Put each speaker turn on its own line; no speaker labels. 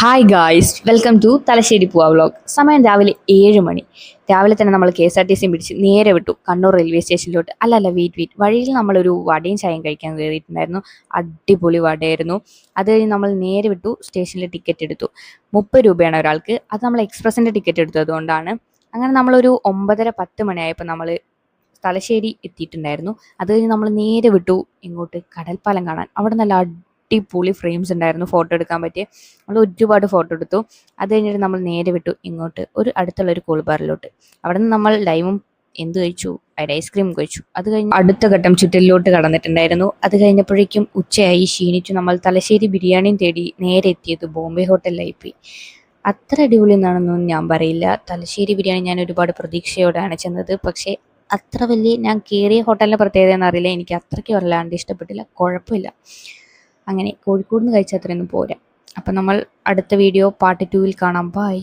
Hi guys welcome to Thalassery പൂവ vlog സമയം രാവിലെ ഏഴ് മണി. രാവിലെ തന്നെ നമ്മൾ K S R T C പിടിച്ച് നേരെ വിട്ടു കണ്ണൂർ റെയിൽവേ സ്റ്റേഷനിലോട്ട് അല്ല അല്ല വെയിറ്റ് വെയിറ്റ് വഴിയിൽ നമ്മളൊരു വടയും ചായയും കഴിക്കാൻ കയറിയിട്ടുണ്ടായിരുന്നു. അടിപൊളി വടയായിരുന്നു. അത് കഴിഞ്ഞ് നമ്മൾ നേരെ വിട്ടു സ്റ്റേഷനിൽ ടിക്കറ്റ് എടുത്തു. മുപ്പത് രൂപയാണ് ഒരാൾക്ക്. അത് നമ്മൾ എക്സ്പ്രസിന്റെ ടിക്കറ്റ് എടുത്തതുകൊണ്ടാണ് അങ്ങനെ നമ്മളൊരു ഒമ്പതര പത്ത് മണിയായപ്പോൾ നമ്മൾ തലശ്ശേരി എത്തിയിട്ടുണ്ടായിരുന്നു. അത് കഴിഞ്ഞ് നമ്മൾ നേരെ വിട്ടു ഇങ്ങോട്ട് കടൽപ്പാലം കാണാൻ. അവിടെ നല്ല അടിപൊളി ഫ്രെയിംസ് ഉണ്ടായിരുന്നു ഫോട്ടോ എടുക്കാൻ പറ്റിയ. നമ്മൾ ഒരുപാട് ഫോട്ടോ എടുത്തു. അത് കഴിഞ്ഞിട്ട് നമ്മൾ നേരെ വിട്ടു ഇങ്ങോട്ട്. ഒരു അടുത്തുള്ള ഒരു കൂൾ ബാറിലോട്ട് അവിടെ നിന്ന് നമ്മൾ ലൈവും എന്ത് കഴിച്ചു? അതിന്റെ ഐസ്ക്രീം കഴിച്ചു. അത് കഴിഞ്ഞ് അടുത്ത ഘട്ടം ചുറ്റലിലോട്ട് കടന്നിട്ടുണ്ടായിരുന്നു. അത് കഴിഞ്ഞപ്പോഴേക്കും ഉച്ചയായി. ക്ഷീണിച്ചു. നമ്മൾ തലശ്ശേരി ബിരിയാണിയും തേടി നേരെ എത്തിയത് ബോംബെ ഹോട്ടലിലായി പോയി. അത്ര അടിപൊളി എന്നാണെന്നൊന്നും ഞാൻ പറയില്ല. തലശ്ശേരി ബിരിയാണി ഞാൻ ഒരുപാട് പ്രതീക്ഷയോടാണ് ചെന്നത്. പക്ഷേ അത്ര വലിയ ഞാൻ കയറിയ ഹോട്ടലിന്റെ പ്രത്യേകത എന്നറിയില്ല എനിക്ക് അത്രയ്ക്ക് വല്ലാണ്ട് ഇഷ്ടപ്പെട്ടില്ല. കുഴപ്പമില്ല. അങ്ങനെ കോഴിക്കോട് നിന്ന് കഴിച്ച അത്രയൊന്നും പോരാ. അപ്പം നമ്മൾ അടുത്ത വീഡിയോ പാർട്ട് ടൂവിൽ കാണാം. ബായ്